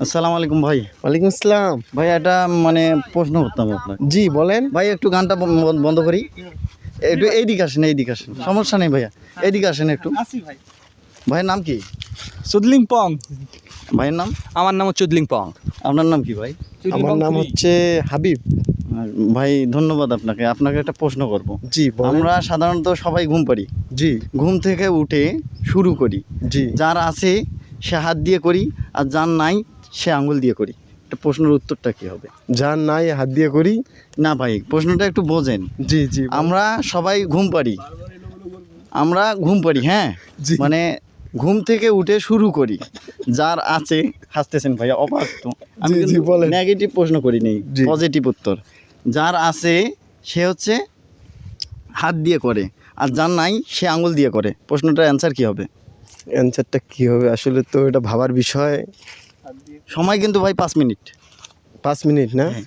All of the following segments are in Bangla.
আসসালামু আলাইকুম ভাই। ওয়ালাইকুম আসসালাম। ভাই এটা মানে প্রশ্ন করতাম আপনার জি বলেন। ভাই একটু গানটা বন- বন্ধ করি। একটু এইদিকে আসেন এইদিকে আসেন। সমস্যা নেই ভাইয়া। এইদিকে আসেন একটু। ভাইয়ের নাম কি? চুদলিং পং। ভাইয়ের নাম? আমার নাম চুদলিং পং। আপনার নাম কি ভাই? আমার নাম হচ্ছে হাবিব। ভাই ধন্যবাদ আপনাকে। আপনাকে একটা প্রশ্ন করব। জি আমরা সাধারণত সবাই ঘুম পারি জি। ঘুম থেকে উঠে শুরু করি। জি। যার আছে সে হাত দিয়ে করি আর যার নাই সে আঙুল দিয়ে করি। এটা প্রশ্নের উত্তরটা কি হবে? যার নাই হাত দিয়ে করি। না ভাই প্রশ্নটা একটু বোঝেন। জি জি আমরা সবাই ঘুম পারি আমরা ঘুম পারি হ্যাঁ? মানে ঘুম থেকে উঠে শুরু করি। যার আছে হাসতেছেন ভাইয়া অবাক তো। আমি নেগেটিভ প্রশ্ন করি নেই। পজিটিভ উত্তর। যার আছে সে হচ্ছে হাত দিয়ে করে। আর যার নাই সে আঙুল দিয়ে করে। প্রশ্নটার অ্যান্সার কি হবে? অ্যান্সারটা কি হবে? আসলে তো এটা ভাবার বিষয়। সময় কিন্তু ভাই পাঁচ মিনিট। পাঁচ মিনিট না? হ্যাঁ।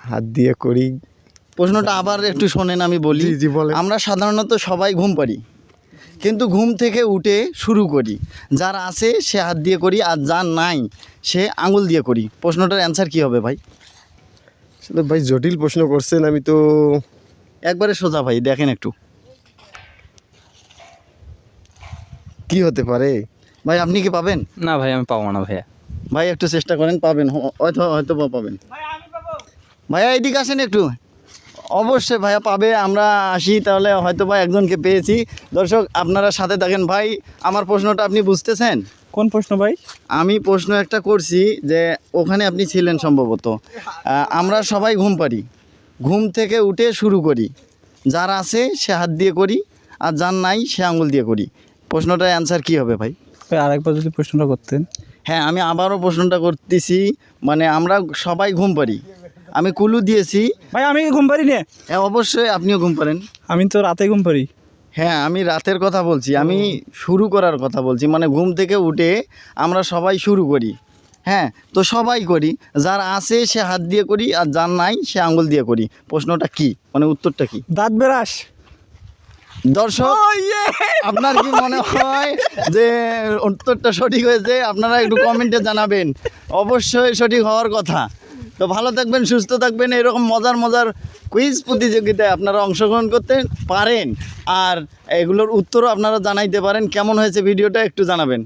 হাত দিয়ে করি। প্রশ্নটা আবার একটু শোনেন আমি বলি। আমরা সাধারণত সবাই ঘুম পারি কিন্তু ঘুম থেকে উঠে শুরু করি। যার আছে সে হাত দিয়ে করি আর যার নাই সে আঙুল দিয়ে করি। প্রশ্নটার অ্যান্সার কি হবে ভাই? আসলে ভাই জটিল প্রশ্ন করছেন আমি তো একবারে সোজা ভাই দেখেন একটু। কি হতে পারে? ভাই আপনি কি পাবেন? না ভাই আমি পাবো না ভাইয়া। ভাই একটু চেষ্টা করেন পাবেন। হয়তো হয়তো বা পাবেন। ভাইয়া এইদিকে আসেন একটু। অবশ্যই ভাইয়া পাবে আমরা আসি তাহলে হয়তো বা একজনকে পেয়েছি। দর্শক আপনারা সাথে থাকেন। ভাই আমার প্রশ্নটা আপনি বুঝতেছেন? কোন প্রশ্ন ভাই? আমি প্রশ্ন একটা করছি যে ওখানে আপনি ছিলেন সম্ভবত। আমরা সবাই ঘুম পারি ঘুম থেকে উঠে শুরু করি। যার আছে সে হাত দিয়ে করি আর যার নাই সে আঙুল দিয়ে করি। প্রশ্নটার অ্যান্সার কি হবে ভাই? ভাই আরেকবার যদি প্রশ্নটা করতেন। হ্যাঁ আমি আবারও প্রশ্নটা করতেছি মানে আমরা সবাই ঘুম পারি আমি কুলু দিয়েছি। ভাই আমি ঘুম পারি না। হ্যাঁ অবশ্যই আপনিও ঘুম পারেন আমি তো রাতে ঘুম পারি হ্যাঁ আমি রাতের কথা বলছি আমি শুরু করার কথা বলছি মানে ঘুম থেকে উঠে আমরা সবাই শুরু করি। হ্যাঁ তো সবাই করি যার আছে সে হাত দিয়ে করি আর যার নাই সে আঙুল দিয়ে করি। প্রশ্নটা কি? মানে উত্তরটা কি? দাঁত বেরাস। দর্শক আপনার কি মনে হয় যে উত্তরটা সঠিক হয়েছে? আপনারা একটু কমেন্টে জানাবেন। অবশ্যই সঠিক হওয়ার কথা। তো ভালো থাকবেন সুস্থ থাকবেন। এরকম মজার মজার কুইজ প্রতিযোগিতায় আপনারা অংশগ্রহণ করতে পারেন। আর এগুলোর উত্তরও আপনারা জানাইতে পারেন। কেমন হয়েছে ভিডিওটা একটু জানাবেন।